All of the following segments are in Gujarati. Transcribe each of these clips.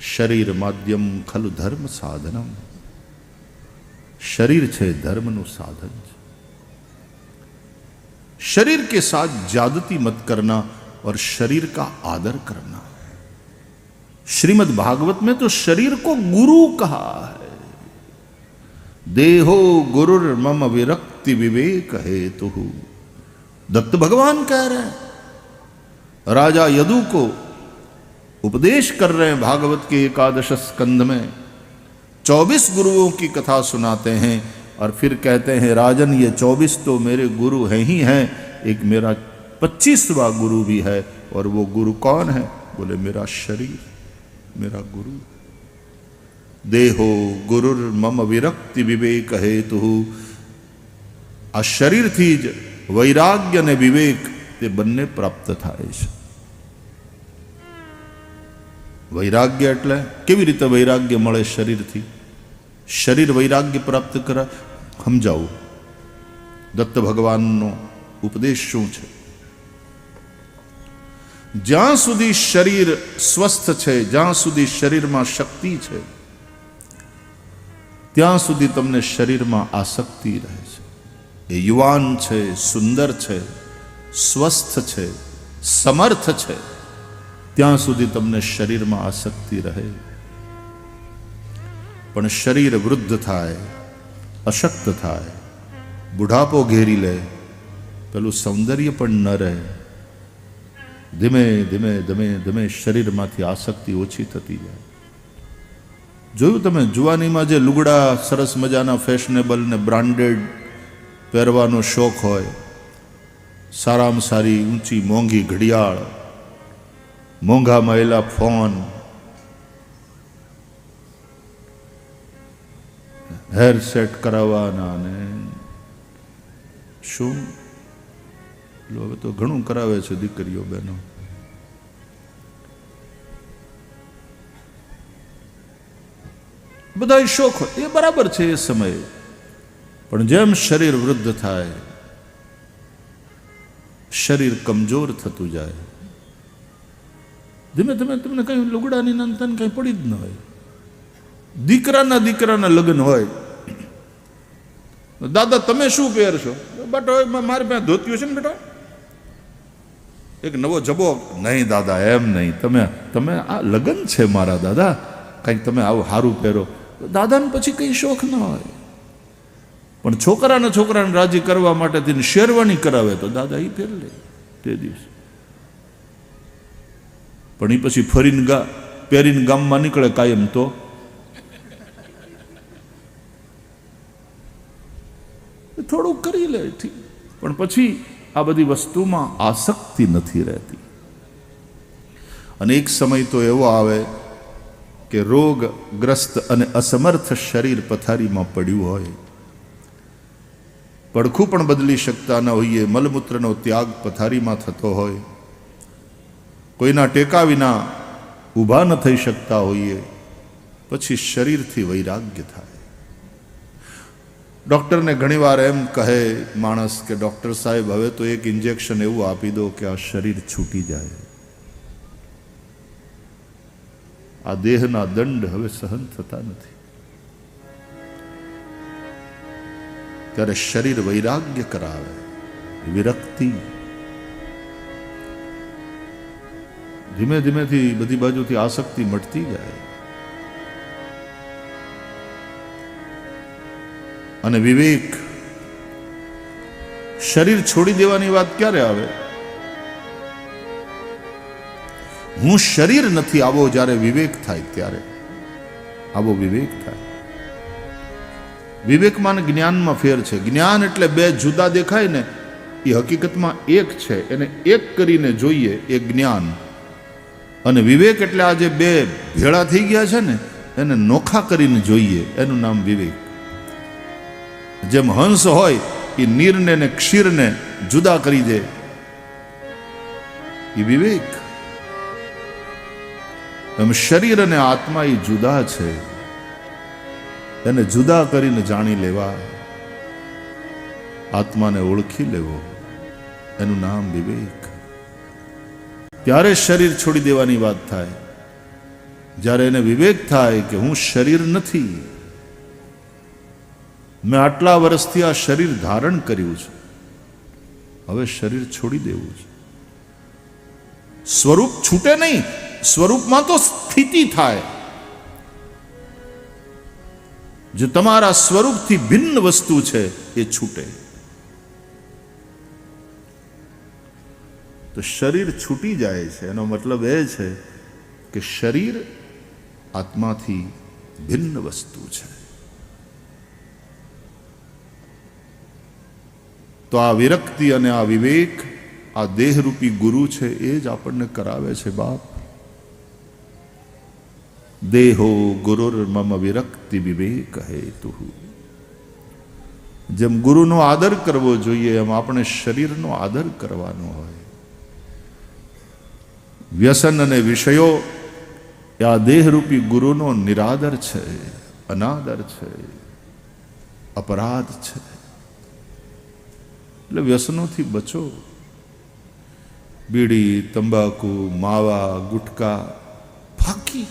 શરીર માધ્યમ ખલુ ધર્મ સાધનમ शरीर છે ધર્મનું સાધન છે शरीर के साथ ज्यादती मत करना और शरीर का आदर करना श्रीमद् भागवत में तो शरीर को गुरु कहा है देहो गुरुर मम विरक्ति विवेक हेतु दत्त भगवान कह रहे हैं राजा यदु को उपदेश कर रहे हैं भागवत के एकादश स्कंद में। चौबीस गुरुओं की कथा सुनाते हैं और फिर कहते हैं, राजन, ये चौबीस तो मेरे गुरु हैं ही हैं, एक मेरा पच्चीसवा गुरु भी है और वो गुरु कौन है? बोले, मेरा शरीर, मेरा गुरु। देहो गुरुर मम विरक्ति विवेक हेतु। आ शरीर थी वैराग्य ने विवेक, ते बनने प्राप्त था ऐसा। વૈરાગ્ય એટલે કેવી રીતે વૈરાગ્ય મળે શરીરથી? શરીર વૈરાગ્ય પ્રાપ્ત કરા? સમજાવું. દત્ત ભગવાનનો ઉપદેશ શું છે? જ્યાં સુધી શરીર સ્વસ્થ છે, જ્યાં સુધી શરીરમાં શક્તિ છે, ત્યાં સુધી તમને શરીરમાં આસક્તિ રહે છે. એ યુવાન છે, સુંદર છે, સ્વસ્થ છે, સમર્થ છે. ત્યાં સુધી તમને શરીરમાં આસક્તિ રહે. પણ શરીર વૃદ્ધ થાય, અશક્ત થાય, બુઢાપો ઘેરી લે, પેલું સૌંદર્ય પણ ન રહે. ધીમે ધીમે ધીમે ધીમે શરીરમાંથી આસક્તિ ઓછી થતી જાય. જોયું તમે જુવાનીમાં જે લુગડા સરસ મજાના ફેશનેબલ ને બ્રાન્ડેડ પહેરવાનો શોખ હોય? સારામાં સારી ઊંચી મોંઘી ઘડિયાળ મોંઘા મહિલા ફોન હેર સેટ કરાવવાના ને શું હવે તો ઘણું કરાવે છે દીકરીઓ બહેનો. બધા શોખ એ બરાબર છે એ સમયે. પણ જેમ શરીર વૃદ્ધ થાય, શરીર કમજોર થતું જાય. ધીમે ધીમે તમને કઈ લુગડાની નંતન કઈ પડી જ ન હોય. દીકરાના દીકરાના લગ્ન હોય. દાદા, તમે શું પહેરશો? બટ હવે મારી પાસે ધોત્યું છે ને બેટા? એક નવો જબો નહીં દાદા, એમ નહીં. તમે તમે આ લગ્ન છે મારા દાદા. કંઈક તમે આવું સારું પહેરો. દાદાને પછી કંઈ શોખ ન હોય. પણ છોકરાને છોકરાને રાજી કરવા માટે તેને શેરવાની કરાવે તો દાદા એ પહેર લે તે દિવસે. પણ એ પછી ફરીને ગા પહેરીને ગામમાં નીકળે કાયમ તો. થોડું કરી લે પણ પછી આ બધી વસ્તુમાં આસક્તિ નથી રહેતી. અને એક સમય તો એવો આવે કે રોગગ્રસ્ત અને અસમર્થ શરીર પથારીમાં પડ્યું હોય. પડખું પણ બદલી શકતા ન હોઈએ, મલમૂત્રનો ત્યાગ પથારીમાં થતો હોય. કોઈના ટેકા વિના ઊભા ન થઈ શકતા હોઈએ, પછી શરીરથી વૈરાગ્ય થાય. ડૉક્ટરને ઘણીવાર એમ કહે માણસ કે, ડૉક્ટર સાહેબ, હવે તો એક ઇન્જેક્શન એવું આપી દો કે આ શરીર છૂટી જાય. આ દેહના દંડ હવે સહન થતા નથી. ત્યારે શરીર વૈરાગ્ય કરાવે, વિરક્તિ ધીમે ધીમેથી બધી બાજુથી આસક્તિ મટતી જાય. અને વિવેક, શરીર છોડી દેવાની વાત ક્યારે આવે? હું શરીર નથી આવો જ્યારે વિવેક થાય ત્યારે. આવો વિવેક થાય. વિવેકમાં જ્ઞાનમાં ફેર છે. જ્ઞાન એટલે બે જુદા દેખાય ને, એ હકીકતમાં એક છે. એને એક કરીને જોઈએ એ જ્ઞાન. અને વિવેક એટલે આ જે બે ભેળા થઈ ગયા છે ને, એને નોખા કરીને જોઈએ. એનું નામ વિવેક. જેમ હંસ હોય, એ નીરને ને ક્ષીરને જુદા કરી દે. એ વિવેક. એમ શરીર અને આત્મા એ જુદા છે. એને જુદા કરીને જાણી લેવા. આત્માને ઓળખી લેવો. એનું નામ વિવેક. ત્યારે શરીર છોડી દેવાની વાત થાય. જ્યારે એને વિવેક થાય કે હું શરીર નથી, મેં આટલા વર્ષથી આ શરીર ધારણ કર્યું છે. હવે શરીર છોડી દેવું છે. સ્વરૂપ છૂટે નહીં, સ્વરૂપમાં તો સ્થિતિ થાય. જે તમારા સ્વરૂપથી ભિન્ન વસ્તુ છે, એ છૂટે. તો શરીર છૂટી જાય છે. એનો મતલબ એ છે કે શરીર આત્માથી ભિન્ન વસ્તુ છે. તો આ વિરક્તિ અને આ વિવેક, આ દેહરૂપી ગુરુ છે એ જ આપણને કરાવે છે બાપ. દેહો ગુરુર મમ વિરક્તિ વિવેક હેતુ. જેમ ગુરુનો આદર કરવો જોઈએ, એમ આપણે શરીરનો આદર કરવાનો હોય. વ્યસન અને વિષયો એ આ દેહરૂપી ગુરુનો નિરાદર છે, અનાદર છે, અપરાધ છે. એટલે વ્યસનોથી બચો. બીડી, તંબાકુ, માવા, ગુટકા ફાકી.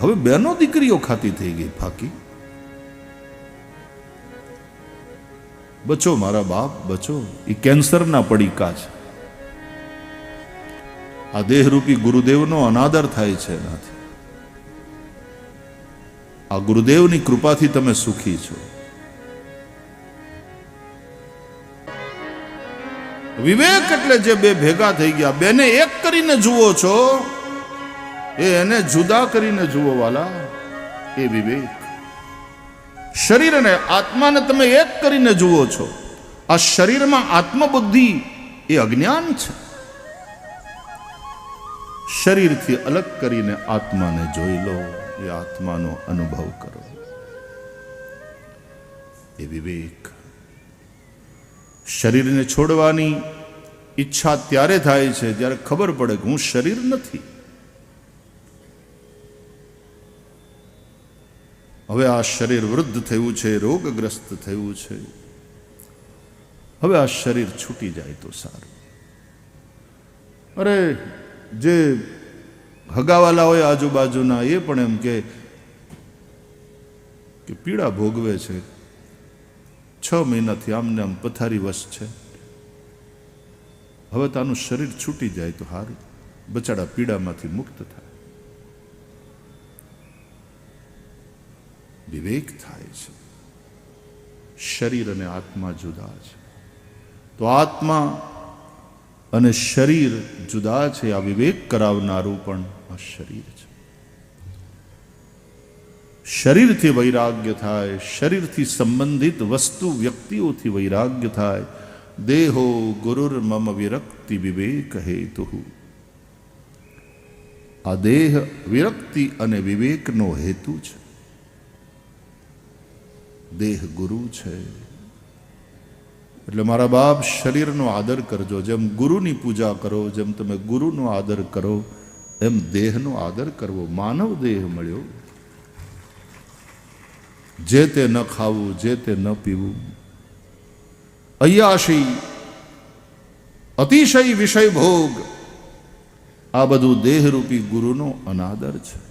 હવે બેનો દીકરીઓ ખાતી થઈ ગઈ, ફાકી. બચો મારા બાપ, બચો. એ કેન્સરના પડીકા છે. આ દેહરૂપી ગુરુદેવનો અનાદર થાય છે એનાથી. આ ગુરુદેવની કૃપાથી તમે સુખી છો. વિવેક એટલે જે બે ભેગા થઈ ગયા, બેને એક કરીને જુઓ છો. એ એને જુદા કરીને જુઓ વાલા. એ વિવેક. શરીર અને આત્માને તમે એક કરીને જુઓ છો. આ શરીરમાં આત્મબુદ્ધિ એ અજ્ઞાન છે. શરીરથી અલગ કરીને આત્માને જોઈ લો, એ આત્માનો અનુભવ કરો. એ વિવેક. શરીરને છોડવાની ઈચ્છા ત્યારે થાય છે જ્યારે ખબર પડે કે હું શરીર નથી. હવે આ શરીર વૃદ્ધ થયું છે, રોગગ્રસ્ત થયું છે. હવે આ શરીર છૂટી જાય તો સારું. અરે, જે હગાવાલા હોય આજુબાજુના એ પણ એમ કે કે પીડા ભોગવે છે. છ મહિનાથી આમને આમ પથારી વશ છે. હવે તો આનું શરીર છૂટી જાય તો સારું. બચાડા પીડામાંથી મુક્ત થાય. વિવેક થાય છે. શરીર અને આત્મા જુદા છે. તો આત્મા અને શરીર જુદા છે, આ વિવેક કરાવનારું પણ આ શરીર છે. શરીરથી વૈરાગ્ય થાય, શરીરથી સંબંધિત વસ્તુ વ્યક્તિઓથી વૈરાગ્ય થાય. દેહો ગુરુર મમ વિરક્તિ વિવેક હેતુ આ દેહ વિરક્તિ અને વિવેકનો હેતુ છે. દેહ ગુરુ છે. એટલે મારા બાપ શરીરનો આદર કરજો. જેમ ગુરુની પૂજા કરો, જેમ તમે ગુરુનો આદર કરો, એમ દેહનો આદર કરવો. માનવ દેહ મળ્યો. જે તે ન ખાવું, જે તે ન પીવું. અયાશી અતિશય વિષય ભોગ. આ બધું દેહરૂપી ગુરુનો અનાદર છે.